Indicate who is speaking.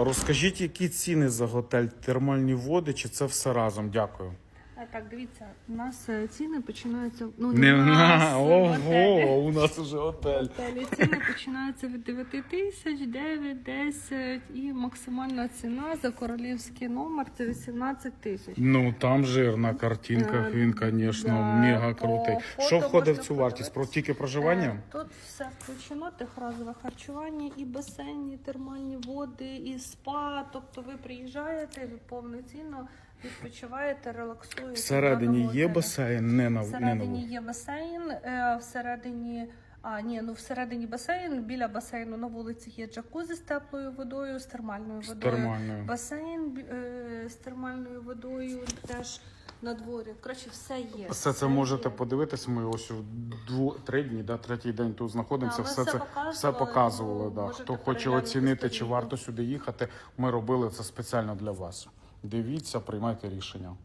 Speaker 1: Розкажіть, які ціни за готель термальні води, чи це все разом? Дякую.
Speaker 2: А, Так, дивіться, у нас е, ціни починаються. Ну,
Speaker 1: Не
Speaker 2: у
Speaker 1: в
Speaker 2: нас, готелі.
Speaker 1: Ого, у нас уже готель.
Speaker 2: Готелі ціни починаються від 9 тисяч, 9, 10 і максимальна ціна за королівський номер це 18 тисяч.
Speaker 1: Ну там жир на картинках,
Speaker 2: Е,
Speaker 1: він, звісно,
Speaker 2: да,
Speaker 1: мега
Speaker 2: по
Speaker 1: крутий.
Speaker 2: фото
Speaker 1: Що входить в цю вартість? Про
Speaker 2: подивитися.
Speaker 1: тільки проживання?
Speaker 2: Е, Тут все включено, трьохразове харчування, і басейн, і термальні води, і спа. Тобто ви приїжджаєте, ви повноцінно відпочиваєте, релаксуєте.
Speaker 1: Всередині є басейн, не на
Speaker 2: Всередині є басейн, е, всередині. А, ні, ну всередині басейн, біля басейну на вулиці є джакузі з теплою водою, з термальною
Speaker 1: з
Speaker 2: водою.
Speaker 1: термальною.
Speaker 2: Басейн е, з термальною водою теж на дворі. Коротше, все є.
Speaker 1: Все це можете
Speaker 2: є.
Speaker 1: подивитись. Ми ось в дву три дні, да, третій день тут знаходимося.
Speaker 2: Да,
Speaker 1: все це
Speaker 2: показували,
Speaker 1: все показували. Да. Хто хоче оцінити, чи варто сюди їхати, ми робили це спеціально для вас. Дивіться, приймайте рішення.